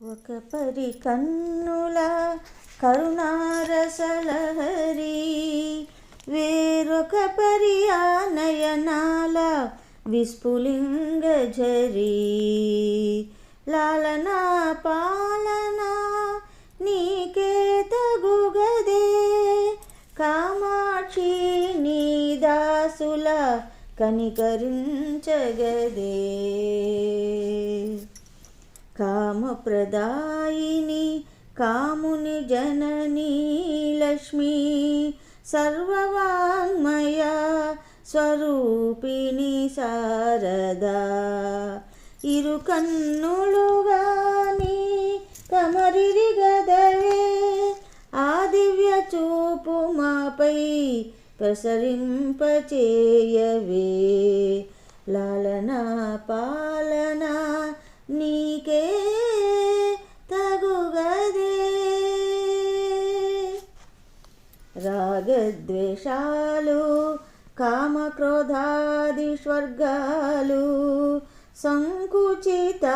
ఒక పరి కన్నుల కరుణారసలహరి వేరొక పరి ఆనయనాల విస్ఫులింగ జరి లాలనా పాలనా నీకే తగుగదే కామాక్షి నీ దాసుల కనికరించగదే. కామప్రదాయిని కాముని జననీ లక్ష్మీ సర్వవాङ्మయ స్వరూపిణి శారదా. ఇరు కన్నులుగాని కమరిరి గదవే ఆ దివ్య చూపు మాపై ప్రసరింపచేయవే. లాలనా పా రాగద్వేషాలు కామక్రోధాది స్వర్గాలు సంకుచిత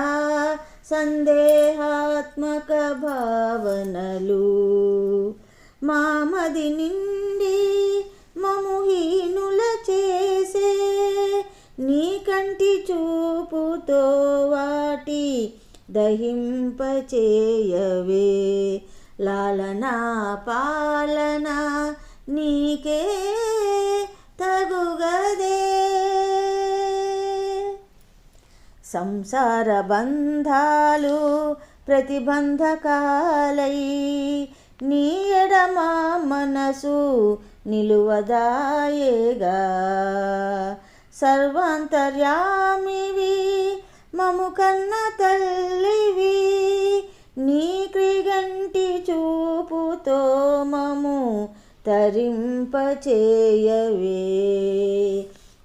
సందేహాత్మక భావనలు. మామది నిండి మముహీనుల చేసే నీ కంటి చూపుతో వాటి దహింపచేయవే. లాలనా పాలనా నీకే తగుగదే. సంసార బంధాలు ప్రతిబంధకాలై నీ ఎడమా మనసు నిలువదాయేగా. సర్వాంతర్యామివి మము కన్న తల్లివి. తరింపచేయవే.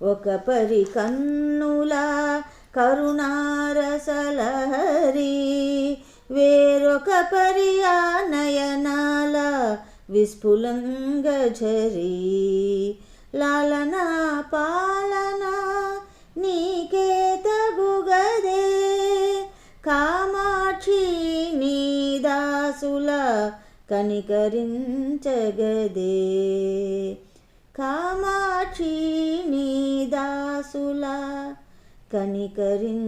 ఒక పరి కన్నుల కరుణారసలహరి వేరొక పరి నయనాల విస్ఫులంగ ఝరి లాలనా పాలనా నీకే తగుగదే కామాక్షి నీ దాసుల కనికరించగదే. కామాక్షి నీ దాసుల కనికరించగదే.